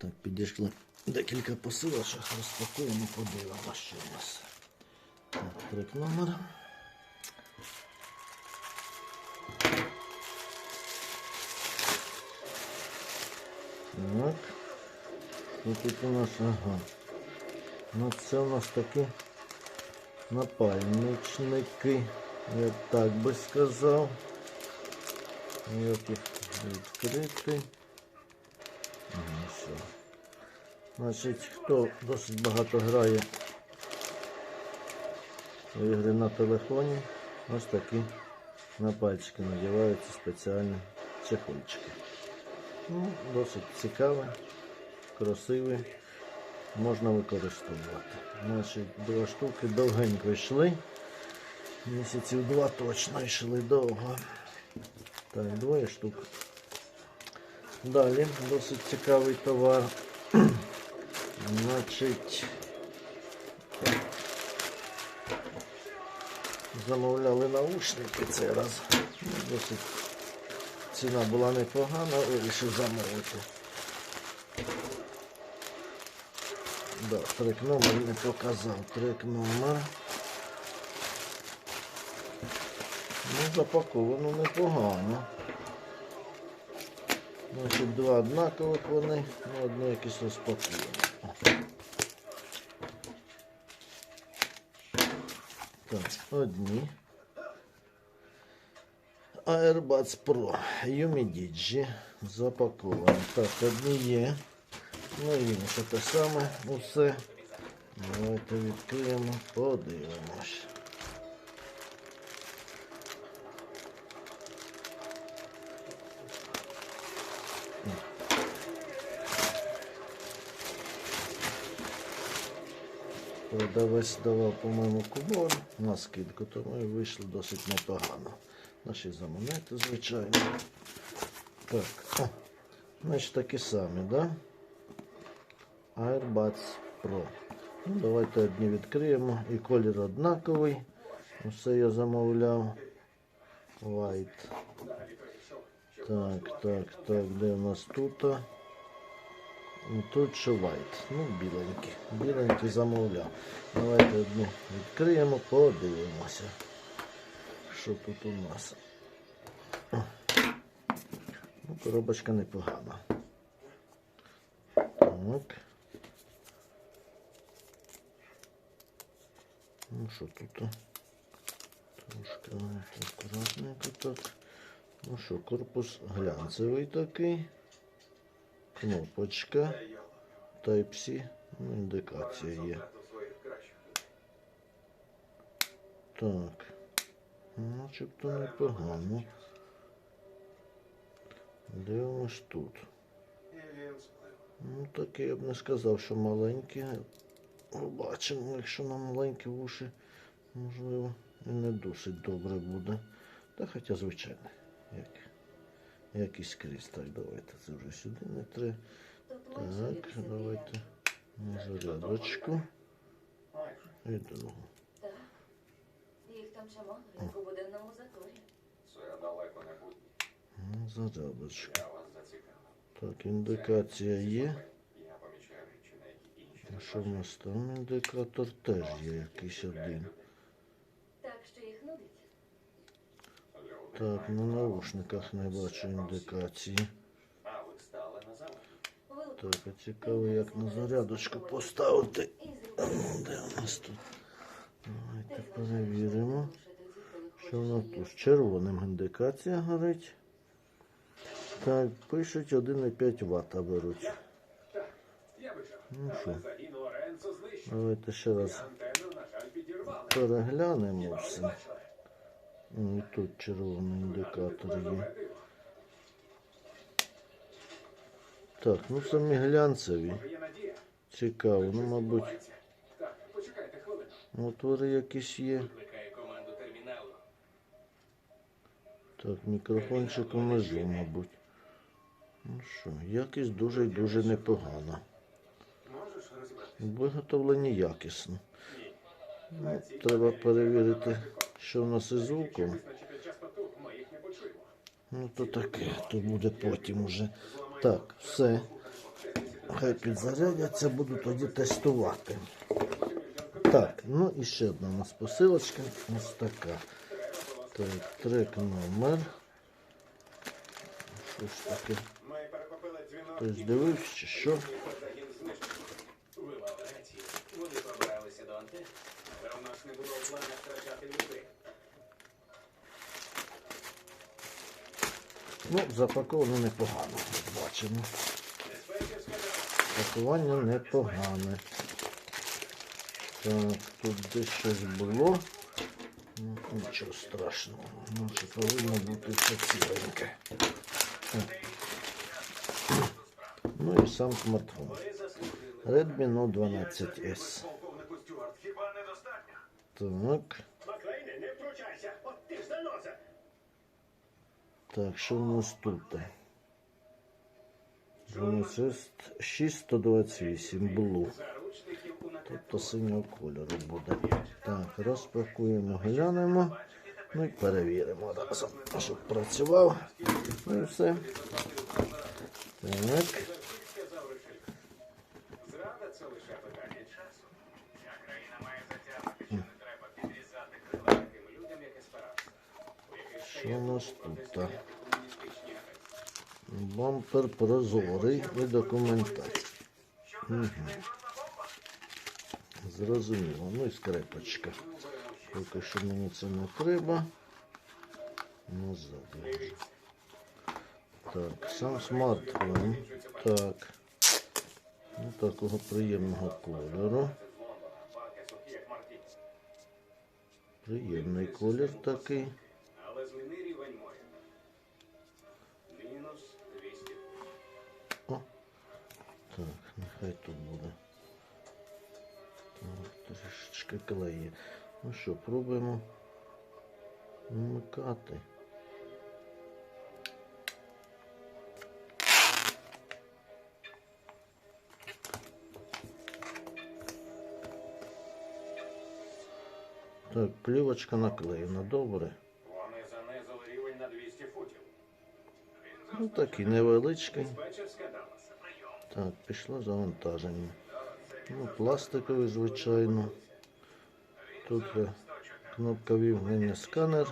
Так, підійшли декілька посилочок, розпакуємо, подивимося, що у нас. Так, трек номер. Так. Що тут у нас? Ага. Ну це у нас такі напальничники. Я так би сказав. Як їх відкрити. Ага, все. Значить, хто досить багато грає в ігри на телефоні, ось такі на пальчики надіваються спеціальні чехольчики. Ну, досить цікавий, красивий, можна використовувати. Значить, два штуки довгенько йшли. Місяців два точно йшли довго. Так, двоє штук. Далі досить цікавий товар. Значить, замовляли наушники цей раз. Досить ціна була непогана, вирішив замовити. Да, трек номер не показав. Трек номер. Ну, запаковано непогано. Значить, два однакових вони, ну одне якесь розпаковане. Так, одні. Airbuds Pro Humidigi запаковані. Так, одні є. Ну і інше те саме усе. Давайте відкриємо, подивимось. Продавець давав, по-моєму, кубон на скидку, тому і вийшло досить непогано. Наші замонети, звичайно. Так, о, значить такі самі, да? Airbuds Pro. Ну, давайте одні відкриємо. І колір однаковий. Усе я замовляв. White. Так, так, так, де у нас тут? Ну, Тут що white. Ну, біленький. Біленький замовляв. Давайте одну відкриємо, подивимося. Що тут у нас? Ну, коробочка непогана. Так. Ну що тут? Трошки акуратненько так. Ну що, корпус глянцевий такий. Кнопочка. Type-C. Ну, індикація є. Так. Начебто непогано. Дивимось тут. Ну таке я б не сказав, що маленькі. Побачимо, якщо на маленькі вуші, можливо, і не досить добре буде. Та хоча звичайно, як, як і скрізь. Так, давайте це вже сюди не треба. Так, давайте на зарядочку. І другу. Так. Їх там чимало, як у буденному заторі. Це далеко не буде. На зарядочку. Так, індикація є. Що в нас там індикатор теж є якийсь один. Так що їх нудить. Люди Так, на наушниках не бачу індикації. Так, а цікаво, як на зарядочку поставити. Ну, Де у нас тут? Давайте перевіримо. Що в нас тут? Червоним індикація горить. Так, пишуть 1,5 Вт беруть. Ну що, давайте ще раз переглянемо все. Ну, І тут червоний індикатор є. Так, ну самі глянцеві. Цікаво, ну, мабуть, отвори якісь є. Так, мікрофончик унизу, мабуть. Ну що, якість дуже і дуже непогана. Виготовлені якісно. Ну, треба перевірити, що в нас із звуком. Ну то таке, то буде потім уже. Так, все. Хай підзарядяться, буду тоді тестувати. Так, ну і ще одна у нас посилочка. Ось така. Так, трек номер. Що ж таке? Хтось дивився чи що? Вони пробралися до антен, але у нас не було в планах втрачати людей. Ну, запаковано непогано, як бачимо. Диспетчерська дорога. Пакування непогане. Так, тут десь щось було. Ну, нічого страшного. Наче повинно бути все ціленьке. Ну і сам смартфон. Redmi Note 12S. Полковнику Стюарт, хіба недостатньо? Так. Маклейне, не втручайся! От ти ж заноза! Так, що у нас тут? 12 6128 Blue. Заручників у. Тобто синього кольору буде. Так, розпакуємо, глянемо. Ну і перевіримо разом, щоб працював. Ну і все. Так. Що у нас тут? Бампер прозорий і документація. Угу. Зрозуміло. Ну і скрепочка. Поки що мені це не треба. Назад. вже. Так, сам смартфон. Так. Ну, такого приємного кольору. Приємний колір такий. Нехай тут буде. Так, трішечки клеє. Ну що, пробуємо вмикати. Так, плівочка наклеєна, добре. Вони занизили рівень на 200 футів. Ну такий невеличкий. Так, пішло завантаження. Ну, пластиковий, звичайно. Тут кнопка вімкнення сканер,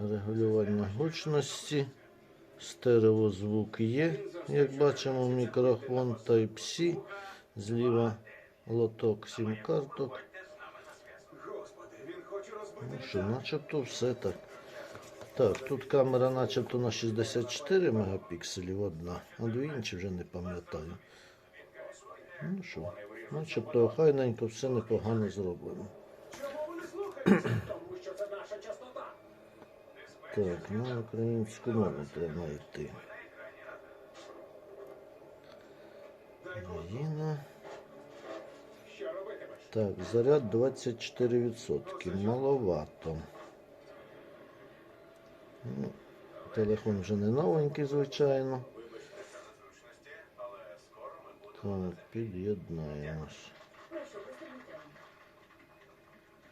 регулювання гучності, стереозвук є, як бачимо, мікрофон Type-C, зліва лоток сім карток. Господи, він хоче розбити Ну що, начебто все так. Так, тут камера начебто на 64 мегапікселів одна, а дві інші вже не пам'ятаю. Ну що, начебто охайненько все непогано зроблено. Так, на українську мову треба йти. Україна. Так, заряд 24%. Маловато. Ну, телефон вже не новенький, звичайно. Так, під'єднаємось.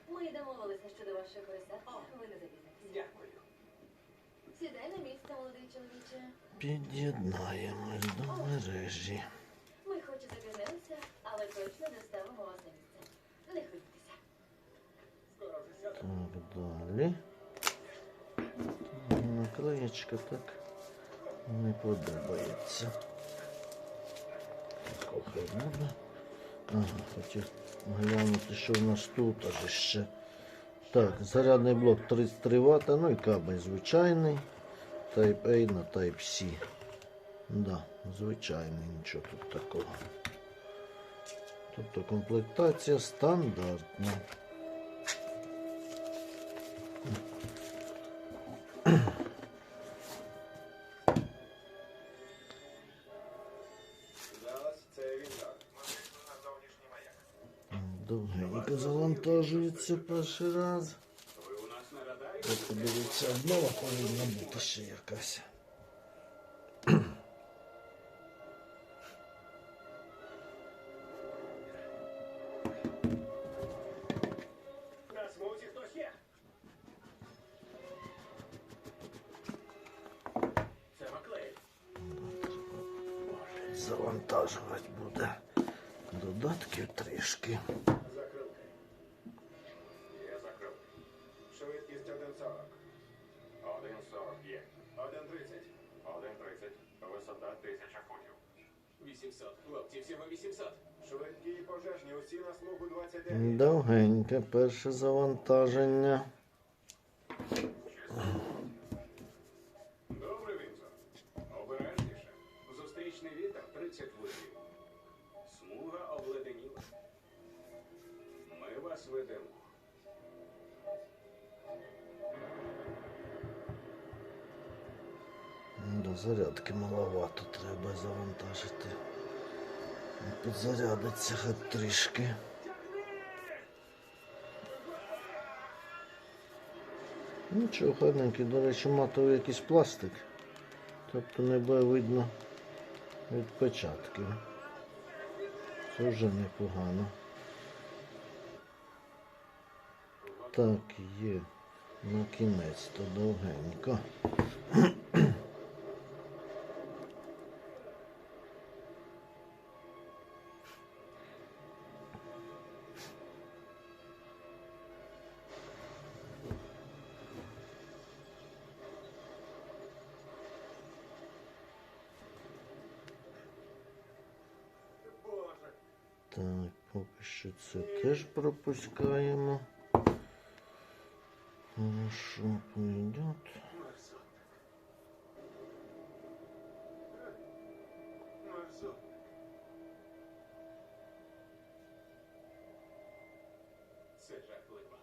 Ми домовилися щодо вашої пересадки. Ви не запізнитесь. Дякую. Сідай на місце, молодий чоловіче. Під'єднаємось до мережі. Ми хоч і запізнилися, але точно доставимо вас на місце. Не хвилюйтеся. Так, далі. Наклеєчка так не подобається. Буде. Ага, хотів глянути, що в нас тут аж ще. Так, зарядний блок 33 Вт, ну і кабель звичайний. Type A на Type C. Да, звичайний, нічого тут такого. Тобто комплектація стандартна. Завантажується перший раз. От подивіться, обнова повинна бути ще якась. Завантажувати буде. Додатків трішки. 800. Хлопці, всього 800. Швидкі і пожежні, усі на смугу 29. Довгеньке перше завантаження. Зарядки маловато треба завантажити. Підзарядиться хоч трішки. Нічого, гарненький, до речі, матовий якийсь пластик. Тобто не видно відпечатків. Це вже непогано. Так, є. На кінець то довгенько. Так, поки що це теж пропускаємо. Хорошо, пойдет.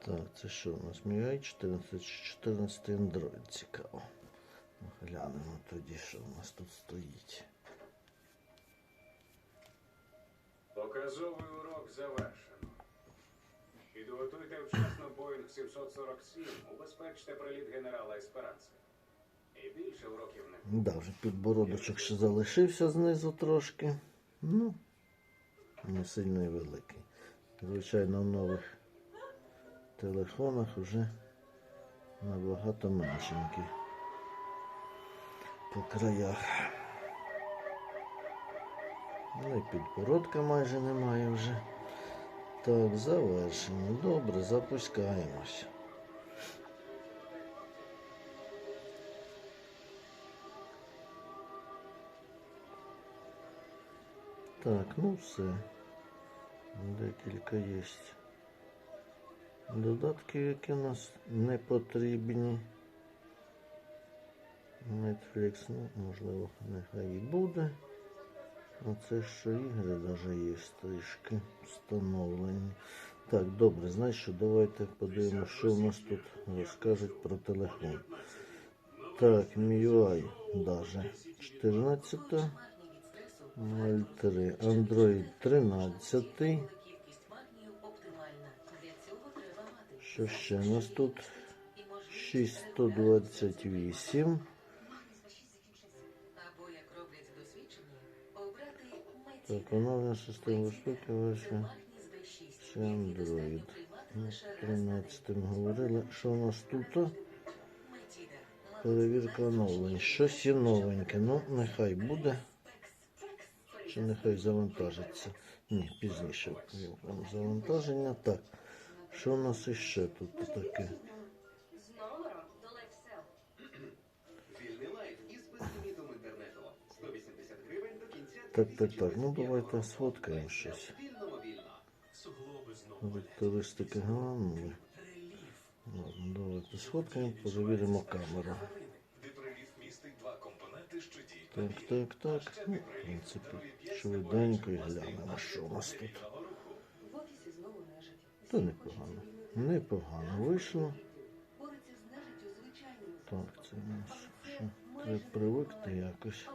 Так, це що у нас? MIUI 14 14 Android цікаво. Глянемо тоді, що у нас тут стоїть. Показовий урок завершено. Підготуйте вчасно Боїнг 747, убезпечте приліт генерала Есперанца. І більше уроків не. Да, вже підбородочок ще залишився знизу трошки. Ну, не сильно і великий. Звичайно, в нових телефонах вже набагато меншенький по краях. І підбородка майже немає вже. Так, завершено. Добре, запускаємось. Так, ну все. Декілька є. Додатки, які нас не потрібні. Netflix, ну, можливо, нехай і буде. А це що ігри навіть є трішки встановлені. Так, добре, знаєш що, давайте подивимося, що в нас тут розкажуть про телефон. Так, MIUI даже 14. 03, Android 13. Що ще у нас тут? 6128. Так, системи безпеки версія. Це Android. Ну, 13 ми говорили. Що у нас тут? Перевірка оновлень. Щось є новеньке. Ну, нехай буде. Чи нехай завантажиться. Ні, пізніше. Завантаження. Так. Що у нас іще тут таке? Так, так, так. Ну давайте сфоткаємо щось. Мобільно. Суглоби знову. Вектористики. Ладно, давайте сфоткаємо, перевіримо камеру. Так, так, так. Ну, в принципі, швиденько і глянемо, що у нас тут. Та непогано. Непогано вийшло. Так, це Але Треба привикти якось.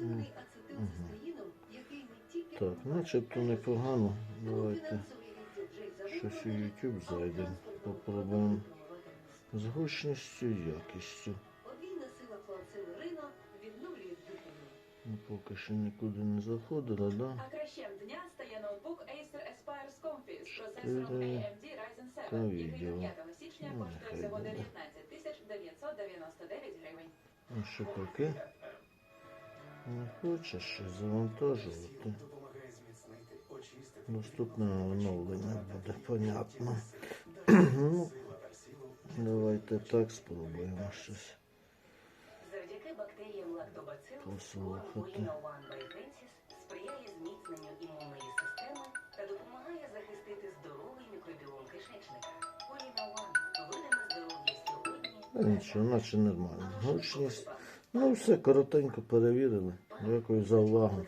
Розчин, ацетилцистеїном, який не тільки Так, начебто непогано. Давайте щось у YouTube зайдемо. Попробуємо з гучністю і якістю. Сила відновлює. Ну, поки що нікуди не заходила, да? А кращем дня стає ноутбук Acer Aspire Comfy з процесором AMD Ryzen 7, та який відео. 5 січня Ну, коштує нехай всього буде. 19 тисяч 999 гривень. А що таке? Не хочеш завантажувати. Наступне оновлення буде понятно. ну, давайте так спробуємо щось. Завдяки бактеріям лактобацилус Послухати. One by сприяє зміцненню імунної системи та допомагає захистити здоровий мікробіом кишечника. One – видиме здоров'я сьогодні. Нічого, наче нормально. Гучність. Ну все, коротенько перевірили. Дякую за увагу.